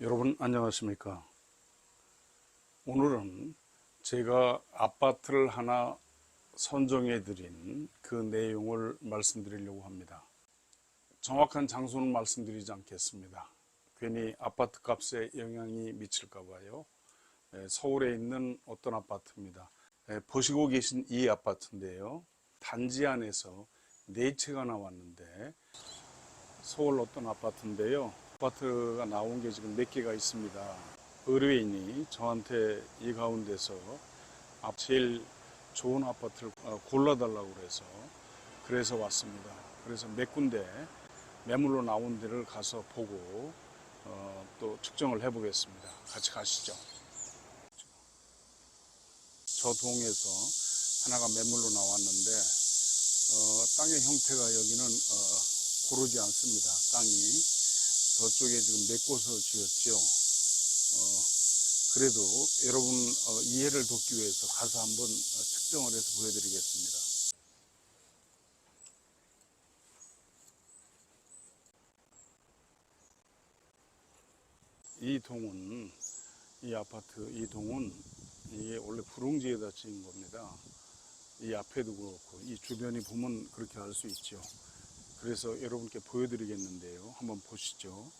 여러분 안녕하십니까? 오늘은 제가 아파트를 하나 선정해 드린 그 내용을 말씀드리려고 합니다. 정확한 장소는 말씀드리지 않겠습니다. 괜히 아파트 값에 영향이 미칠까 봐요. 예, 서울에 있는 어떤 아파트입니다. 예, 보시고 계신 이 아파트인데요. 단지 안에서 네 채가 나왔는데 서울 어떤 아파트인데요. 아파트가 나온 게 지금 몇 개가 있습니다. 의뢰인이 저한테 이 가운데서 앞 제일 좋은 아파트를 어, 골라달라고 그래서 그래서 왔습니다. 그래서 몇 군데 매물로 나온 데를 가서 보고 어, 또 측정을 해보겠습니다. 같이 가시죠. 저 동에서 하나가 매물로 나왔는데 어, 땅의 형태가 여기는 어, 고르지 않습니다. 땅이 저쪽에 지금 메꿔서 지었죠. 어, 그래도 여러분 어, 이해를 돕기 위해서 가서 한번 어, 측정을 해서 보여드리겠습니다. 이 동은 이 아파트 이 동은 이게 원래 구릉지에다 지은 겁니다. 이 앞에도 그렇고 이 주변이 보면 그렇게 알 수 있죠. 그래서 여러분께 보여드리겠는데요. 한번 보시죠.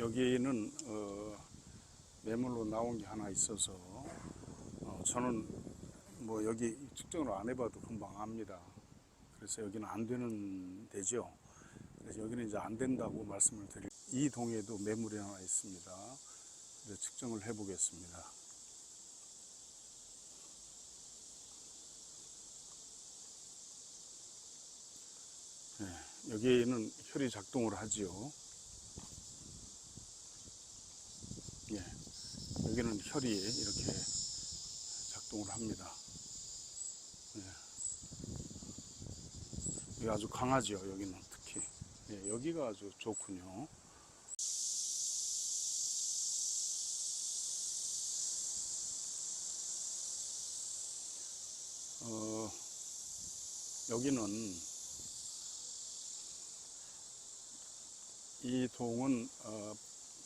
여기는 어, 매물로 나온 게 하나 있어서 어, 저는 뭐 여기 측정을 안 해봐도 금방 압니다. 그래서 여기는 안 되는 데죠. 그래서 여기는 이제 안 된다고 말씀을 드릴. 이 동에도 매물이 하나 있습니다. 그래서 측정을 해보겠습니다. 네, 여기는 혈이 작동을 하지요. 예, 여기는 혈이 이렇게 작동을 합니다. 예. 아주 강하죠, 여기는 특히. 예, 여기가 아주 좋군요. 어, 여기는 이 동은 어,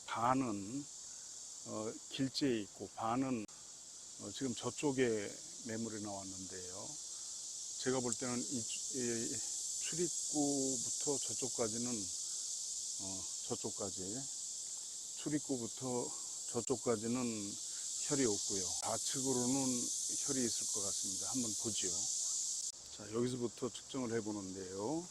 반은 어, 길지에 있고 반은 어, 지금 저쪽에 매물이 나왔는데요. 제가 볼 때는 이, 이 출입구부터 저쪽까지는 어, 저쪽까지 출입구부터 저쪽까지는 혈이 없고요. 좌측으로는 혈이 있을 것 같습니다. 한번 보지요. 자 여기서부터 측정을 해보는데요.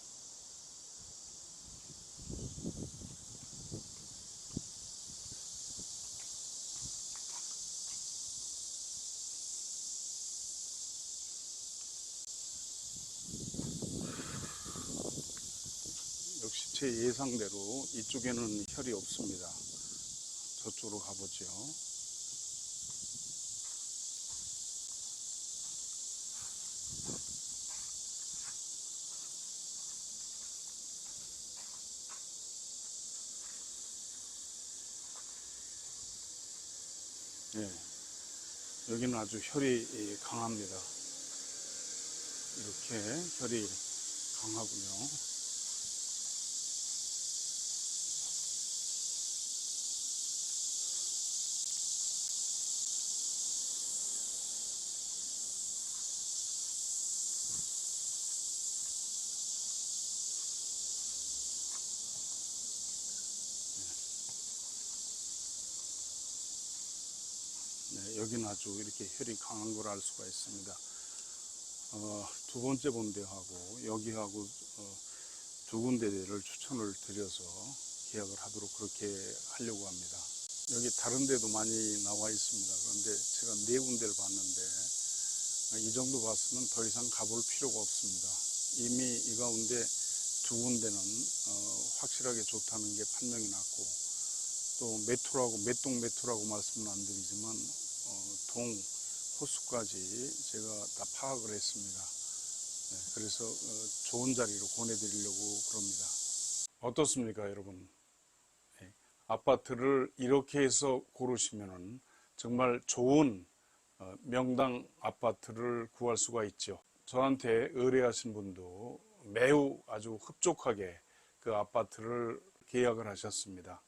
역시 제 예상대로 이쪽에는 혈이 없습니다. 저쪽으로 가보죠. 예, 여기는 아주 혈이 강합니다. 이렇게 혈이 강하군요. 네, 여기는 아주 이렇게 혈이 강한 걸 알 수가 있습니다. 어, 두 번째 본대하고 여기하고 어, 두 군데를 추천을 드려서 계약을 하도록 그렇게 하려고 합니다. 여기 다른 데도 많이 나와 있습니다. 그런데 제가 네 군데를 봤는데 어, 이 정도 봤으면 더 이상 가볼 필요가 없습니다. 이미 이 가운데 두 군데는 어, 확실하게 좋다는 게 판명이 났고 또 메토라고 메동 메토라고 말씀은 안 드리지만 어, 동 호수까지 제가 다 파악을 했습니다. 네, 그래서 어, 좋은 자리로 보내드리려고 그럽니다. 어떻습니까, 여러분? 네, 아파트를 이렇게 해서 고르시면은 정말 좋은 어, 명당 아파트를 구할 수가 있죠. 저한테 의뢰하신 분도 매우 아주 흡족하게 그 아파트를 계약을 하셨습니다.